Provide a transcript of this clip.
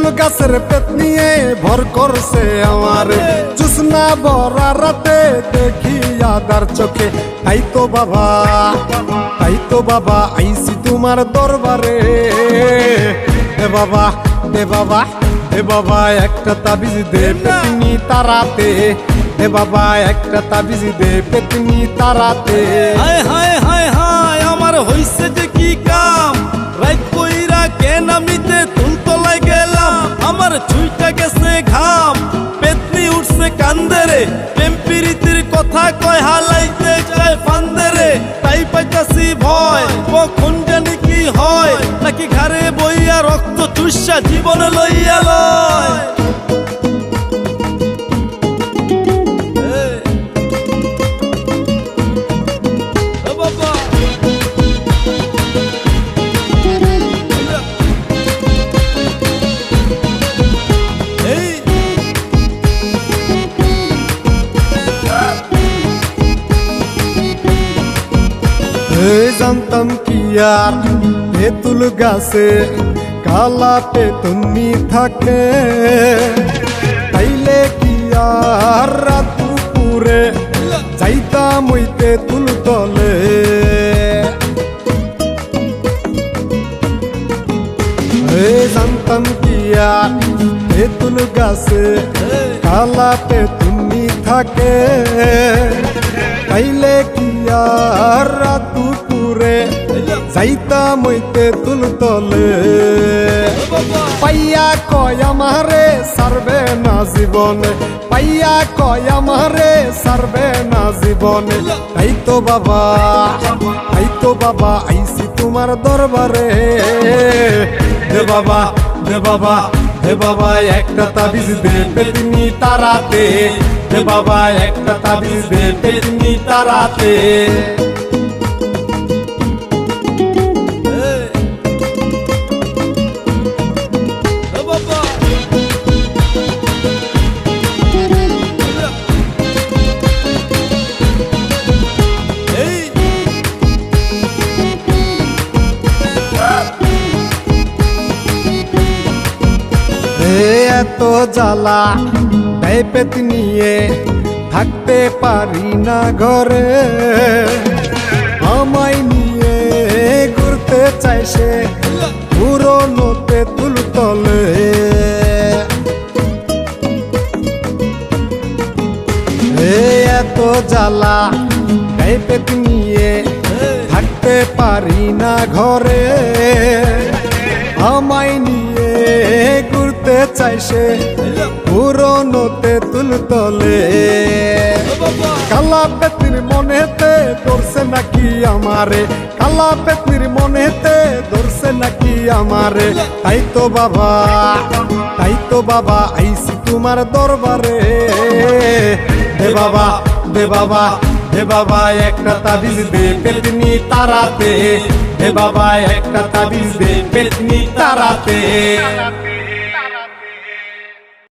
তেঁতুল গাছের পেট নিয়ে ভর করছে আমারে। জুসনা ভরা রাতে দেখিয়া তার চোখে তাই তো বাবা তাই তো বাবা আইসি তোমার দরবারে। এ বাবা দে বাবা, এ বাবা, একটা তাবিজ দে পেতনি তারাতে। এ বাবা, একটা তাবিজ দে পেতনি তারাতে। হায় হায় হায় হায়, আমার হইছে যে কি কাম? রাত কইরা কেন গেলাম আমার ছুইটা গেছে ঘাম, পেতনি উঠছে কান্দেরে। প্রেমপিরিতির কথা কয়, হালাইতে চায় ফান্দেরে। তাই পাইতাছি ভয়, কখন জানি কি হয়। নাকি ঘরে বইয়া রক্ত চুষা জীবন লইয়া লয়। জানতাম কি আর? তেঁতুল গাছে কালা পেতনি থাকে। তাইলে কি আর রাত দুপুরে যাইতাম ওই তেঁতুল তলে? জানতাম কি আর? তেঁতুল গাছে কালা পেতনি থাকে। তাইলে কি আর রাত দুপুরে যাইতাম ওই তেঁতুল তলে। পাইয়া কয় আমারে সারবে না জীবনে, পাইয়া কয় আমারে সারবে না জীবনে। তাই তো বাবা, তাই তো বাবা আইসি তোমার দরবারে। দে বাবা দে বাবা, হে বাবা, একটা তাবিজ দে পেতনি তারাতে। হে বাবা, একটা তাবিজ দে পেতনি তারাতে। এত জ্বালা দেয় পেতনিয়ে থাকতে পারি না ঘরে। আমায় নিয়ে ঘুরতে চাই সে পুরনোতে তুল তলে এ এত জ্বালা দেয় পেতনিয়ে থাকতে পারি না ঘরে। আমায় নিয়ে চাই সে পুরনোতে তুল। তলে কালা পেতির মনেতে ধরছে নাকি আমারে? কালা পেতির মনেতে ধরছে নাকি আমারে? তাই তো বাবা, তাই তো বাবা আইসি তোমার দরবারে। দে বাবা দে বাবা হে বাবা, একটা তাবিজ দে পেতনি তারাতে। হে বাবা, একটা তাবিজ দে পেতনি তারাতে।